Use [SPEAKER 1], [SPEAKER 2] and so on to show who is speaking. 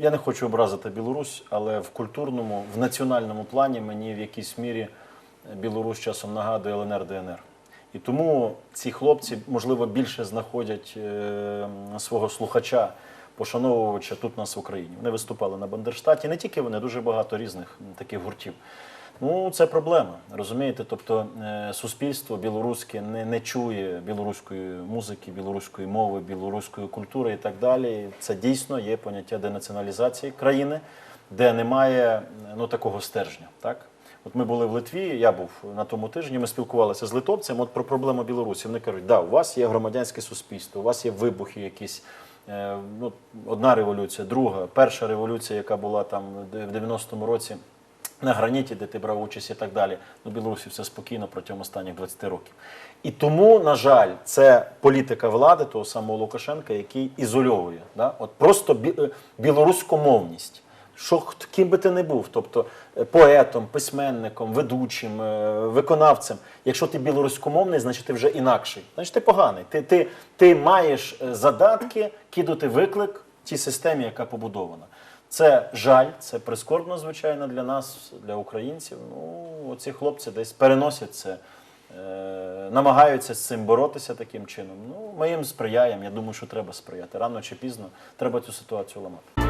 [SPEAKER 1] я не хочу образити Білорусь, але в культурному, в національному плані мені в якійсь мірі Білорусь часом нагадує ЛНР ДНР. І тому ці хлопці, можливо, більше знаходять е, свого слухача, пошановувача тут нас в Україні. Вони виступали на Бандерштаті, не тільки вони, дуже багато різних таких гуртів. Ну, це проблема, розумієте? Тобто е, суспільство білоруське не, не чує білоруської музики, білоруської мови, білоруської культури і так далі. Це дійсно є поняття денаціоналізації країни, де немає ну, такого стержня. Так? От ми були в Литві, я був на тому тижні, ми спілкувалися з литовцем от про проблему Білорусі. Вони кажуть, да, у вас є громадянське суспільство, у вас є вибухи якісь. Е, Ну, одна революція, друга, перша революція, яка була там в 90-му році на граніті, де ти брав участь і так далі. Ну, Білорусі все спокійно протягом останніх 20 років. І тому, на жаль, це політика влади того самого Лукашенка, який ізольовує. Да? От просто бі- е, білоруськомовність. Що ким би ти не був, тобто е, поетом, письменником, ведучим, е, виконавцем. Якщо ти білоруськомовний, значить ти вже інакший. Значить ти поганий. Ти, ти, ти маєш задатки кидати виклик тій системі, яка побудована. Це жаль, це прискорбно, звичайно, для нас, для українців. Ну, оці хлопці десь переносять це, е, намагаються з цим боротися таким чином. Ну, ми їм сприяємо. Я думаю, що треба сприяти. Рано чи пізно треба цю ситуацію ламати.